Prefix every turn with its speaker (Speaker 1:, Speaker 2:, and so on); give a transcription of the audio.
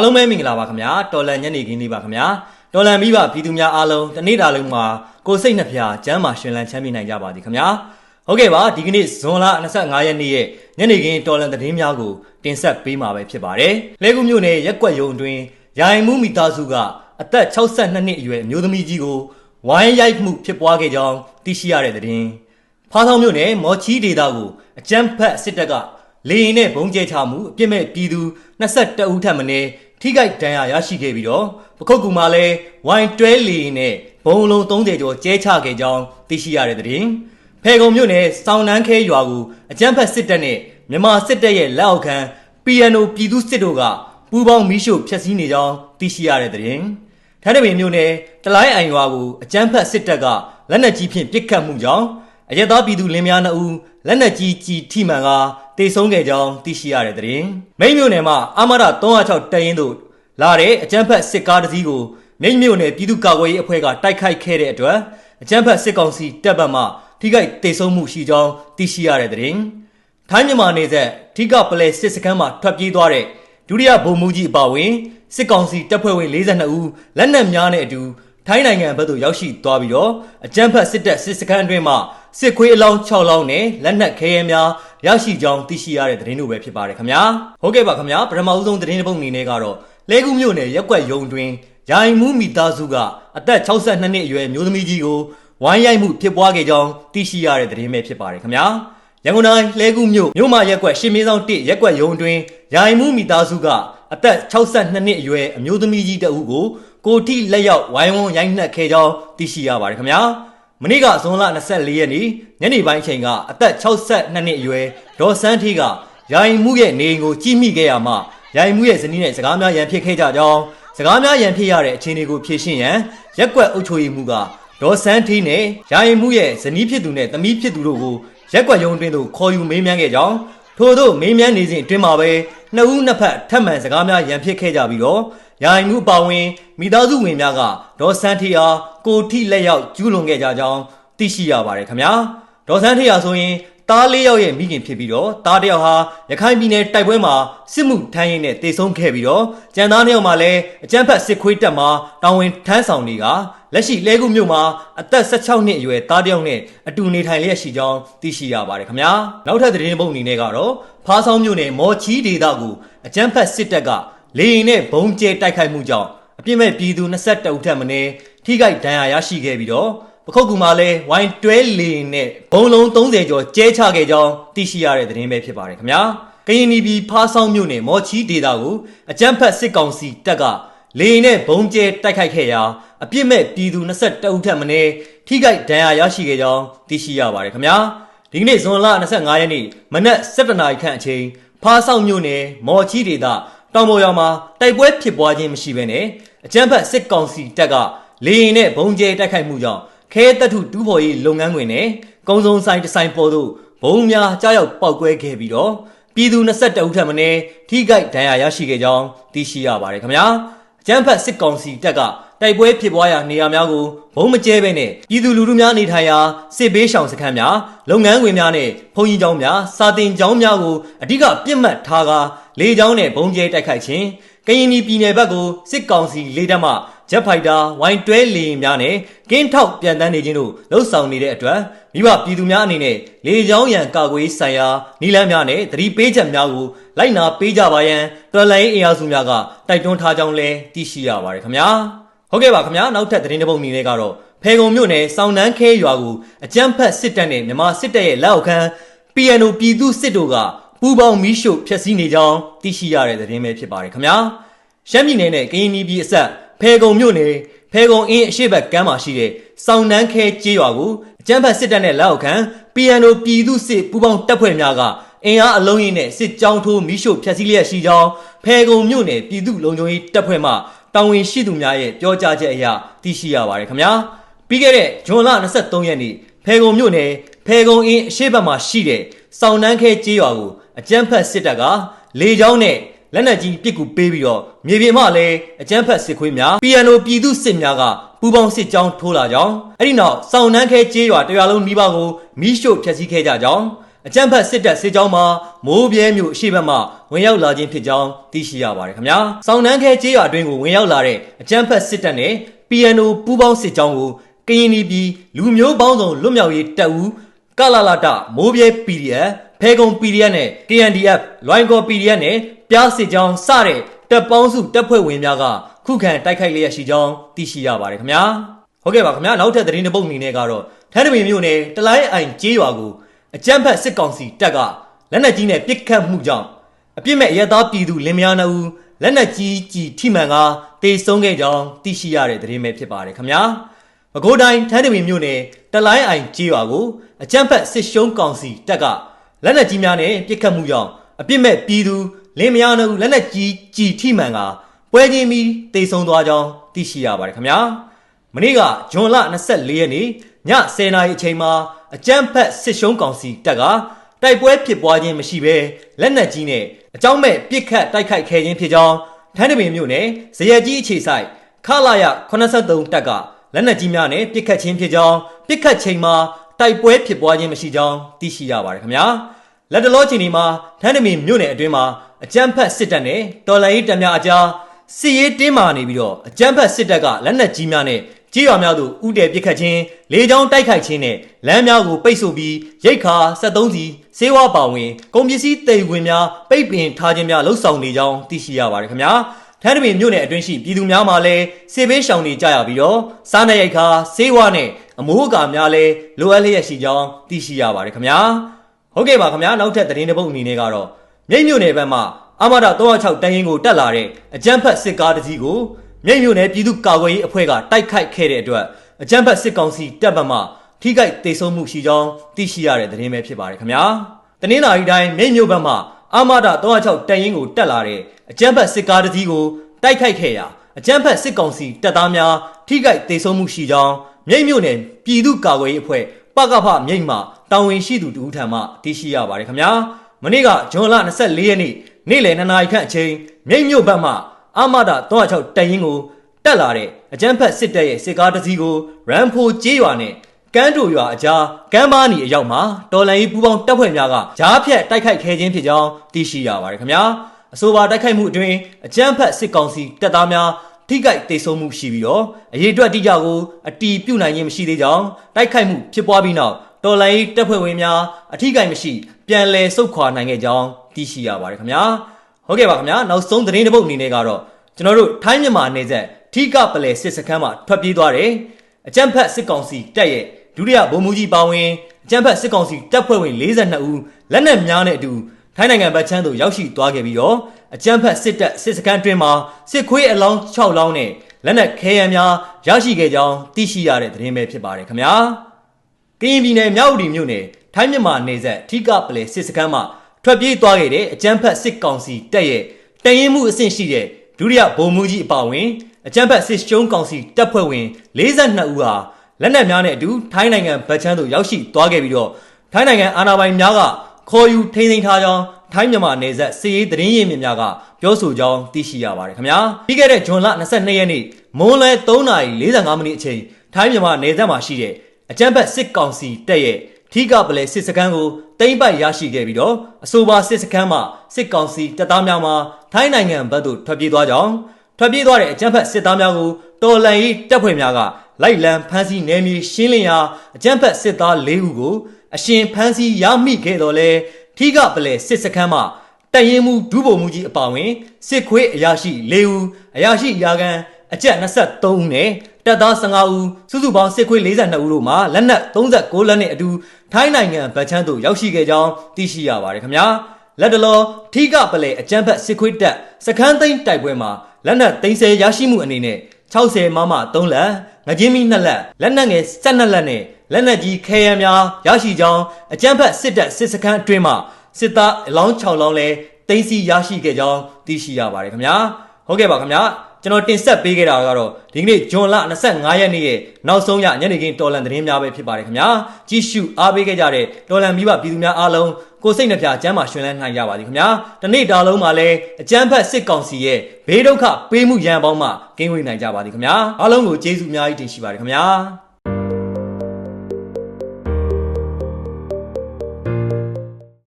Speaker 1: အားလုံးပဲမင်္ဂလာပါခင်ဗျာတော်လန်ညနေခင်းလေးပါခင်ဗျာတော်လန်မိဘပြည်သူများအားလုံးတနေ့တာလုံးမှာကိုယ်စိတ်နှဖျားကျမ်းမာရှင်လန်းချမ်းမြေ့နိုင်ကြပါသည်ခင်ဗျာဟုတ်ကဲ့ပါဒီကနေ့ဇွန်လ25ရက်နေ့ရဲ့ညနေခင်းတော်လန်သတင်းများကိုတင်ဆက်ပေးမှာပဲဖြစ်ပါတယ်လဲကူမြို့နယ်ရက်ကွက်ရုံအတွင်းရိုင်မှုမိသားစုကအသက်62နှစ်အရွယ်အမျိုးသမီးကြီးကိုဝိုင်းရိုက်မှုဖြစ်ပွားခဲ့ကြောင်းသိရှိရတဲ့သတင်းဖားဆောင်မြို့နယ်မော်ချီဒေတာကိုအကြမ်းဖက်စစ်တပ်ကလေရင်နဲ့ဘုံကျဲချမှုအပြစ်မဲ့ပြည်သူ22ဦးထပ်မင်း ထိခိုက်ဒဏ်ရာရရှိခဲ့ပြီးတော့ပခုတ်ကူမှာလည်းဝိုင်တွဲလေရင်နဲ့ဘုံလုံး30ကျော်ကျဲချခဲ့ကြောင်းသိရှိရတဲ့သတင်းဖဲကုံမြို့နယ်စောင်းနှန်းခဲရွာကိုအကြမ်းဖက်စစ်တပ်နဲ့မြန်မာစစ်တပ်ရဲ့လက်အောက်ခံ PNO ပြည်သူစစ်တို့ကပူးပေါင်းမီးရှို့ဖျက်ဆီးနေကြောင်းသိရှိရတဲ့သတင်းထန်းတပင်မြို့နယ်တလိုင်းအိုင်ရွာကိုအကြမ်းဖက်စစ်တပ်ကလက်နက်ကြီးဖြင့်ပစ်ခတ်မှုကြောင့်အရက်သားပြည်သူလင်းများနှစ်ဦးလက်နက်ကြီးကြီးထိမှန်က တေဆုံးခဲ့ကြောင်းသိရှိရတဲ့သတင်းမိတ်မြို့နယ်မှာအမရ306တရင်တို့လာတဲ့အကြမ်းဖက်စစ်ကားတစ်စီးကိုမိတ်မြို့နယ်ပြည်သူ့ကာကွယ်ရေးအဖွဲ့ကတိုက်ခိုက်ခဲ့တဲ့အတွက်အကြမ်းဖက်စစ်ကောင်စီတပ်ဘက်မှထိခိုက်တေဆုံးမှုရှိကြောင်းသိရှိရတဲ့သတင်းထိုင်းမြန်မာနယ်စပ်ထိကပလဲစစ်စခန်းမှာထွက်ပြေးသွားတဲ့ဒုတိယဗိုလ်မှူးကြီးအပါအဝင်စစ်ကောင်စီတပ်ဖွဲ့ဝင်42ဦးလက်နက်များနဲ့အတူထိုင်းနိုင်ငံဘက်သို့ရောက်ရှိသွားပြီးတော့အကြမ်းဖက်စစ်တပ်စစ်စခန်းအတွင်းမှာ စစ်ခွေးအလောင်း6လောင်းနဲ့လက်နက်ခဲယမ်းများရရှိကြောင်းသိရှိရတဲ့သတင်းတို့ပဲဖြစ်ပါတယ်ခင်ဗျာဟုတ်ကဲ့ပါခင်ဗျာပထမဦးဆုံးသတင်းတစ်ပုဒ်အနေနဲ့ကတော့လဲကူးမြို့နယ်ရက်ကွက်ရုံတွင်ယာယီမှုမိသားစုကအသက်62နှစ်အရွယ်မျိုးသမီးကြီးကိုဝိုင်းရိုက်မှုဖြစ်ပွားခဲ့ကြောင်းသိရှိရတဲ့သတင်းပဲဖြစ်ပါတယ်ခင်ဗျာရန်ကုန်တိုင်းလှဲကူးမြို့မြို့မရက်ကွက်ရှင်မင်းဆောင်1ရက်ကွက်ရုံတွင်ယာယီမှုမိသားစုကအသက်62နှစ်အရွယ်အမျိုးသမီးကြီးတဦးကိုကိုတိလက်ရောက်ဝိုင်းဝန်းရိုက်နှက်ခဲ့ကြောင်းသိရှိရပါတယ်ခင်ဗျာ မနေ့ကဇွန်လ24ရက်နေ့ညနေပိုင်းချိန်ကအသက်62နှစ်အရွယ်ဒေါ်စန်းထီးကယာယီမှုရဲ့နေအိမ်ကိုကြီးမိခဲ့ရမှယာယီမှုရဲ့ဇနီးနဲ့စကားများရန်ဖြစ်ခဲ့ကြကြောင်းစကားများရန်ဖြစ်ရတဲ့အခြေအနေကိုဖြေရှင်းရန်ရက်ကွက်အုပ်ချုပ်ရေးမှူးကဒေါ်စန်းထီးနဲ့ယာယီမှုရဲ့ဇနီးဖြစ်သူနဲ့သမီးဖြစ်သူတို့ကိုရက်ကွက်ရုံးတွင်သို့ခေါ်ယူမေးမြန်းခဲ့ကြောင်းထို့သောမေးမြန်းနေစဉ်အတွင်းမှာပဲနှစ်ဦးနှစ်ဖက်ထပ်မံစကားများရန်ဖြစ်ခဲ့ကြပြီးတော့ ယာယီမှုအပါဝင်မိသားစုဝင်များကဒေါ်စန်းထီအားကိုထိလက်ရောက်ကျူးလွန်ခဲ့ကြကြောင်းသိရှိရပါတယ်ခင်ဗျာဒေါ်စန်းထီအားဆိုရင်တားလေးယောက်ရဲ့မိခင်ဖြစ်ပြီးတော့တားတယောက်ဟာရခိုင်ပြည်နယ်တိုက်ပွဲမှာစစ်မှုထမ်းရင်းနဲ့တေဆုံးခဲ့ပြီးတော့ကြံသားနှစ်ယောက်မှာလည်းအကြမ်းဖက်စစ်ခွေးတပ်မှာတာဝန်ထမ်းဆောင်တွေကလက်ရှိလဲကူမြို့မှာအသက်16နှစ်အရွယ်တားတယောက်နဲ့အတူနေထိုင်လျက်ရှိကြောင်းသိရှိရပါတယ်ခင်ဗျာနောက်ထပ်သတင်းပုံအနေနဲ့ကတော့ဖားဆောင်မြို့နယ်မော်ချီဒေသကိုအကြမ်းဖက်စစ်တပ်က လေရင်နဲ့ဘုံကျဲတိုက်ခိုက်မှုကြောင့်အပြစ်မဲ့ပြည်သူ22ဦးထက်မနည်းထိခိုက်ဒဏ်ရာရရှိခဲ့ပြီးတော့ပခုတ်ကူမှာလည်းဝိုင်းတွဲလေရင်နဲ့ဘုံလုံး30ကျော်ကျဲချခဲ့ကြောင်းသိရှိရတဲ့သတင်းပဲဖြစ်ပါတယ်ခင်ဗျာကရင်ပြည်ဖားဆောင်မြို့နယ်မော်ချီဒေသကိုအကြမ်းဖက်စစ်ကောင်စီတပ်ကလေရင်နဲ့ဘုံကျဲတိုက်ခိုက်ခဲ့ရာအပြစ်မဲ့ပြည်သူ22ဦးထက်မနည်းထိခိုက်ဒဏ်ရာရရှိခဲ့ကြောင်းသိရှိရပါတယ်ခင်ဗျာဒီကနေ့ဇွန်လ25ရက်နေ့မနက်7:00နာရီခန့်အချိန်ဖားဆောင်မြို့နယ်မော်ချီဒေသ တောင်ပေါ်ရွာမှာတိုက်ပွဲဖြစ်ပွားခြင်းမရှိဘဲနဲ့အကြမ်းဖက်စစ်ကောင်စီတပ်ကလေရင်နဲ့ဘုံကျဲတိုက်ခိုက်မှုကြောင့်ခဲတပ်ထုတူးဖော်ရေးလုပ်ငန်းခွင်နဲ့ကုံစုံဆိုင်တစ်ဆိုင်ပေါ်သို့ဘုံများကြားရောက်ပောက်ကွဲခဲ့ပြီးတော့ပြည်သူ22ဦးထပ်မင်းထိခိုက်ဒဏ်ရာရရှိခဲ့ကြောင်းသိရှိရပါတယ်ခင်ဗျာအကြမ်းဖက်စစ်ကောင်စီတပ်ကတိုက်ပွဲဖြစ်ပွားရာနေရာများကိုဘုံမကျဲပဲနဲ့ပြည်သူလူထုများနေထိုင်ရာစစ်ဘေးရှောင်စခန်းများလုပ်ငန်းခွင်များနဲ့ဘုံကြီးကျောင်းများစာတင်ကျောင်းများကိုအဓိကပြစ်မှတ်ထားကာ လေကြောင်းနဲ့ဘုံကျဲတိုက်ခိုက်ခြင်းကရင်ပြည်နယ်ဘက်ကိုစစ်ကောင်စီလေတပ်မှဂျက်ဖိုက်တာဝိုင်းတွဲလေယာဉ်များနဲ့ကင်းထောက်ပြန်တန်းနေခြင်းတို့လှုပ်ဆောင်နေတဲ့အတွက်မိဘပြည်သူများအနေနဲ့လေကြောင်းရန်ကာကွယ်ဆိုင်ရာနီလန်းများနဲ့သတိပေးချက်များကိုလိုက်နာပေးကြပါရန်တော်လိုင်းအင်အားစုများကတိုက်တွန်းထားကြောင်းလည်းသိရှိရပါတယ်ခင်ဗျာဟုတ်ကဲ့ပါခင်ဗျာနောက်ထပ်သတင်းတစ်ပုဒ်အနေနဲ့ကတော့ဖေကုံမြို့နယ်စောင်းနှန်းခဲရွာကိုအကြမ်းဖက်စစ်တပ်နဲ့မြန်မာစစ်တပ်ရဲ့လက်အောက်ခံ PNO ပြည်သူစစ်တို့က ပူးပေါင်းမီးရှို့ဖျက်ဆီးနေကြောင်းသိရှိရတဲ့သတင်းပဲဖြစ်ပါတယ်ခင်ဗျာရှမ်းပြည်နယ်နဲ့ကရင်ပြည်အဆက်ဖေကုံမြို့နယ်ဖေကုံအင်းအရှိတ်ဘက်ကမ်းမှာရှိတဲ့စောင်းနှန်းခဲကျေးရွာကိုအကြမ်းဖက်စစ်တပ်နဲ့လက်အောက်ခံ PNO ပြည်သူစစ်ပူးပေါင်းတပ်ဖွဲ့များကအင်အားအလုံးရင်းနဲ့စစ်ကြောင်းထိုးမီးရှို့ဖျက်ဆီးလျက်ရှိကြောင်းဖေကုံမြို့နယ်ပြည်သူလုံခြုံရေးတပ်ဖွဲ့မှတာဝန်ရှိသူများရဲ့ပြောကြားချက်အရသိရှိရပါတယ်ခင်ဗျာပြီးခဲ့တဲ့ဇွန်လ23ရက်နေ့ဖေကုံမြို့နယ်ဖေကုံအင်းအရှိတ်ဘက်မှာရှိတဲ့စောင်းနှန်းခဲကျေးရွာကို အကြမ်းဖက်စစ်တပ်ကလေကြောင်းနဲ့လက်နက်ကြီးပစ်ကူပေးပြီးတော့မြေပြင်မှလည်းအကြမ်းဖက်စစ်ခွေးများ PNO ပြည်သူစစ်များကပူပေါင်းစစ်ကြောင်းထိုးလာကြောင်းအဲ့ဒီနောက်စောင်းနှန်းခဲကျေးရွာတရွာလုံးမိဘကိုမီးရှို့ဖျက်ဆီးခဲ့ကြကြောင်းအကြမ်းဖက်စစ်တပ်စစ်ကြောင်းမှာမိုးပြဲမြို့အရှိဘက်မှဝင်ရောက်လာခြင်းဖြစ်ကြောင်းသိရှိရပါတယ်ခင်ဗျာ။စောင်းနှန်းခဲကျေးရွာအတွင်းကိုဝင်ရောက်လာတဲ့အကြမ်းဖက်စစ်တပ်နဲ့ PNO ပူးပေါင်းစစ်ကြောင်းကိုကရင်ပြည်လူမျိုးပေါင်းစုံလွတ်မြောက်ရေးတပ်ဦးကလာလာတမိုးပြဲ PDF ဖဲကုံ PDF နဲ့ KNDF လွိုင်းကော PDF နဲ့ပြားစစ်ကြောင်းစတဲ့တပ်ပေါင်းစုတပ်ဖွဲ့ဝင်များကခုခံတိုက်ခိုက်လျက်ရှိကြောင်းသိရှိရပါတယ်ခင်ဗျာဟုတ်ကဲ့ပါခင်ဗျာနောက်ထပ်သတင်းတစ်ပုဒ်အနေနဲ့ကတော့ထန်းတပင်မြို့နယ်တလိုင်းအိုင်ကျေးရွာကိုအကြမ်းဖက်စစ်ကောင်စီတပ်ကလက်နက်ကြီးနဲ့ပစ်ခတ်မှုကြောင့်အပြစ်မဲ့ရဲသားပြည်သူလင်မယားနှစ်ဦးလက်နက်ကြီးကြီးထိမှန်ကတေဆုံးခဲ့ကြောင်းသိရှိရတဲ့သတင်းပဲဖြစ်ပါတယ်ခင်ဗျာပဲခူးတိုင်းထန်းတပင်မြို့နယ်တလိုင်းအိုင်ကျေးရွာကိုအကြမ်းဖက်စစ်ရှုံးကောင်စီတပ်က လက်နက်ကြီးများနဲ့ပစ်ခတ်မှုကြောင့်အပြစ်မဲ့ပြည်သူလင်မယားနှစ်ဦးလက်နက်ကြီးကြီးထိမှန်ကပွဲချင်းပြီးတေဆုံးသွားကြောင်းသိရှိရပါတယ်ခင်ဗျာမနေ့ကဂျွန်လ24ရက်နေ့ည10:00နာရီအချိန်မှာအကြမ်းဖက်စစ်ရှုံးကောင်စီတပ်ကတိုက်ပွဲဖြစ်ပွားခြင်းမရှိဘဲလက်နက်ကြီးနဲ့အကြောင်းမဲ့ပစ်ခတ်တိုက်ခိုက်ခဲ့ခြင်းဖြစ်ကြောင်းထန်းတပင်မြို့နယ်ဇရက်ကြီးအခြေဆိုင်ခလာရ83တပ်ကလက်နက်ကြီးများနဲ့ပစ်ခတ်ခြင်းဖြစ်ကြောင်းပစ်ခတ်ချိန်မှာ တိုက်ပွဲဖြစ်ပွားခြင်းမရှိကြောင်းသိရှိရပါတယ်ခင်ဗျာလက်တလောချိန်ဒီမှာထန်းတပင်မြို့နယ်အတွင်းမှာအကြမ်းဖက်စစ်တပ်နဲ့တော်လှန်ရေးတပ်များအကြားစစ်ရေးတင်းမာနေပြီးတော့အကြမ်းဖက်စစ်တပ်ကလက်နက်ကြီးများနဲ့ကြေးရွာများသို့ဥတည်ပစ်ခတ်ခြင်းလေကြောင်းတိုက်ခိုက်ခြင်းနဲ့လမ်းများကိုပိတ်ဆို့ပြီးရိတ်ခါ73စီစေဝါပါဝင်ကုန်ပစ္စည်းတည်ဝင်များပိတ်ပင်ထားခြင်းများလှုပ်ဆောင်နေကြောင်းသိရှိရပါတယ်ခင်ဗျာထန်းတပင်မြို့နယ်အတွင်းရှိပြည်သူများမှာလည်းစေဘေးရှောင်နေကြရပြီးတော့စားနပ်ရိက္ခာစေဝါနဲ့ အမိုးအကာများလည်းလိုအပ်လျက်ရှိကြောင်းသိရှိရပါတယ်ခင်ဗျာဟုတ်ကဲ့ပါခင်ဗျာနောက်ထပ်သတင်းတစ်ပုဒ်အနေနဲ့ကတော့မြိတ်မြို့နယ်ဘက်မှာအမရ306တန်းရင်ကိုတက်လာတဲ့အကြမ်းဖက်စစ်ကားတစ်စီးကိုမြိတ်မြို့နယ်ပြည်သူ့ကာကွယ်ရေးအဖွဲ့ကတိုက်ခိုက်ခဲ့တဲ့အတွက်အကြမ်းဖက်စစ်ကောင်စီတပ်ဘက်မှထိခိုက်ဒေဆုံးမှုရှိကြောင်းသိရှိရတဲ့သတင်းပဲဖြစ်ပါတယ်ခင်ဗျာတနင်္လာရီတိုင်းမြိတ်မြို့ဘက်မှအမရ306တန်းရင်ကိုတက်လာတဲ့အကြမ်းဖက်စစ်ကားတစ်စီးကိုတိုက်ခိုက်ခဲ့ရာအကြမ်းဖက်စစ်ကောင်စီတပ်သားများထိခိုက်ဒေဆုံးမှုရှိကြောင်း မြိတ်မြို့နယ်ပြည်သူ့ကာကွယ်ရေးအဖွဲ့ပကဖမြိတ်မှတာဝန်ရှိသူတူထံမှသိရှိရပါတယ်ခင်ဗျာမနေ့ကဇွန်လ24ရက်နေ့နေ့လယ်2နာရီခန့်အချိန်မြိတ်မြို့ဘက်မှအမဒ306တရင်ကိုတက်လာတဲ့အကြမ်းဖက်စစ်တပ်ရဲ့စစ်ကားတစ်စီးကိုရန်ဖိုကျေးရွာနဲ့ကမ်းတူရွာအကြားကမ်းပါးနီအရောက်မှာတော်လန်ရေးပူးပေါင်းတပ်ဖွဲ့များကဂျားဖြတ်တိုက်ခိုက်ခဲ့ခြင်းဖြစ်ကြောင်းသိရှိရပါတယ်ခင်ဗျာအဆိုပါတိုက်ခိုက်မှုအတွင်းအကြမ်းဖက်စစ်ကောင်စီတပ်သားများ ထိခိုက်ဒေဆုံးမှုရှိပြီးတော့အရေးအတွက်တိကျကိုအတီးပြုတ်နိုင်ခြင်းမရှိသေးကြောင်းတိုက်ခိုက်မှုဖြစ်ပွားပြီးနောက်တော်လိုင်းတပ်ဖွဲ့ဝင်များအထိကိမရှိ ပြန်လည်ဆုတ်ခွာနိုင်ခဲ့ကြောင်းသိရှိရပါတယ်ခင်ဗျာဟုတ်ကဲ့ပါခင်ဗျာနောက်ဆုံးသတင်းတစ်ပုဒ်အနေနဲ့ကတော့ကျွန်တော်တို့ထိုင်းမြန်မာနယ်စပ်ထီကပလဲစစ်စခန်းမှာထွက်ပြေးသွားတယ်အကြမ်းဖက်စစ်ကောင်စီတပ်ရဲ့ဒုတိယဗိုလ်မှူးကြီးပါဝင်အကြမ်းဖက်စစ်ကောင်စီတပ်ဖွဲ့ဝင်42ဦးလက်နက်များနဲ့အတူ ထိုင်းနိုင်ငံဗတ်ချမ်းသို့ရောက်ရှိသွားခဲ့ပြီးတော့အကြမ်းဖက်စစ်တပ်စစ်စခန်းတွင်မှာစစ်ခွေးအလောင်း6လောင်းနဲ့လက်နက်ခဲယမ်းများရရှိခဲ့ကြောင်းသိရှိရတဲ့သတင်းပဲဖြစ်ပါတယ်ခင်ဗျာကရင်ပြည်နယ်မြောက်ဦးမြို့နယ်ထိုင်းမြန်မာနယ်စပ်ထီကပလဲစစ်စခန်းမှာထွက်ပြေးသွားခဲ့တဲ့အကြမ်းဖက်စစ်ကောင်စီတပ်ရဲ့တရင်မှုအဆင့်ရှိတဲ့ဒုတိယဗိုလ်မှူးကြီးအပါအဝင်အကြမ်းဖက်စစ်ရှုံးကောင်စီတပ်ဖွဲ့ဝင်42ဦးဟာလက်နက်များနဲ့အတူထိုင်းနိုင်ငံဗတ်ချမ်းသို့ရောက်ရှိသွားခဲ့ပြီးတော့ထိုင်းနိုင်ငံအာဏာပိုင်များက ခေါ်ယူထိန်းသိမ်းထားကြောင်းထိုင်းမြန်မာနယ်စပ်စစ်ရေးသတင်းရင်းမြစ်များကပြောဆိုကြောင်းသိရှိရပါတယ်ခင်ဗျာပြီးခဲ့တဲ့ဇွန်လ22ရက်နေ့မွန်းလွဲ3:45မိနစ်အချိန်ထိုင်းမြန်မာနယ်စပ်မှာရှိတဲ့အကြမ်းဖက်စစ်ကောင်စီတပ်ရဲ့ထီကပလဲစစ်စခန်းကိုတိမ့်ပိုက်ရရှိခဲ့ပြီးတော့အဆိုပါစစ်စခန်းမှာစစ်ကောင်စီတပ်သားများမှထိုင်းနိုင်ငံဘက်သို့ထွက်ပြေးသွားကြောင်းထွက်ပြေးသွားတဲ့အကြမ်းဖက်စစ်သားများကိုတော်လန်ရေးတပ်ဖွဲ့များကလိုက်လံဖမ်းဆီးနယ်မြေရှင်းလင်းရာအကြမ်းဖက်စစ်သား၄ဦးကို အရှင်ဖမ်းဆီးရမိခဲ့တော်လဲထီကပလဲစစ်စခန်းမှာတရင်မှုဒုဗိုလ်မှူးကြီးအပါဝင်စစ်ခွေးအရာရှိ၄ဦးအရာရှိရာခံအကြက်23ဦးနဲ့တပ်သား15ဦးစုစုပေါင်းစစ်ခွေး42ဦးတို့မှလက်နက်39လက်နဲ့အတူထိုင်းနိုင်ငံဗတ်ချမ်းသို့ရောက်ရှိခဲ့ကြောင်းသိရှိရပါတယ်ခင်ဗျာလက်တလောထီကပလဲအကြမ်းဖက်စစ်ခွေးတပ်စခန်းသိမ်းတိုက်ပွဲမှာလက်နက်30ရရှိမှုအနေနဲ့60မမ3လက်ငကြင်းမီ2လက်လက်နက်ငယ်12လက်နဲ့ လက်နက်ကြီးခဲယမ်းများရရှိကြောင်းအကြမ်းဖက်စစ်တပ်စစ်စခန်းအတွင်းမှစစ်သားအလောင်း6လောင်းလဲတင်စီရရှိခဲ့ကြောင်းသိရှိရပါတယ်ခင်ဗျာဟုတ်ကဲ့ပါခင်ဗျာကျွန်တော်တင်ဆက်ပေးခဲ့တာကတော့ဒီကနေ့ဂျွန်လ25ရက်နေ့ရဲ့နောက်ဆုံးရညနေခင်းတော်လန်သတင်းများပဲဖြစ်ပါတယ်ခင်ဗျာကြည့်ရှုအားပေးခဲ့ကြတဲ့တော်လန်မိဘပြည်သူများအားလုံးကိုစိတ်နှပြကျမ်းမာရှင်လန်းနိုင်ကြပါသည်ခင်ဗျာတနေ့တာလုံးမှာလည်းအကျန်းဖက်စစ်ကောင်စီရဲ့ဘေးဒုက္ခပေးမှုရန်ပေါင်းမှကင်းဝေးနိုင်ကြပါသည်ခင်ဗျာအားလုံးကိုကျေးဇူးအများကြီးတင်ရှိပါတယ်ခင်ဗျာ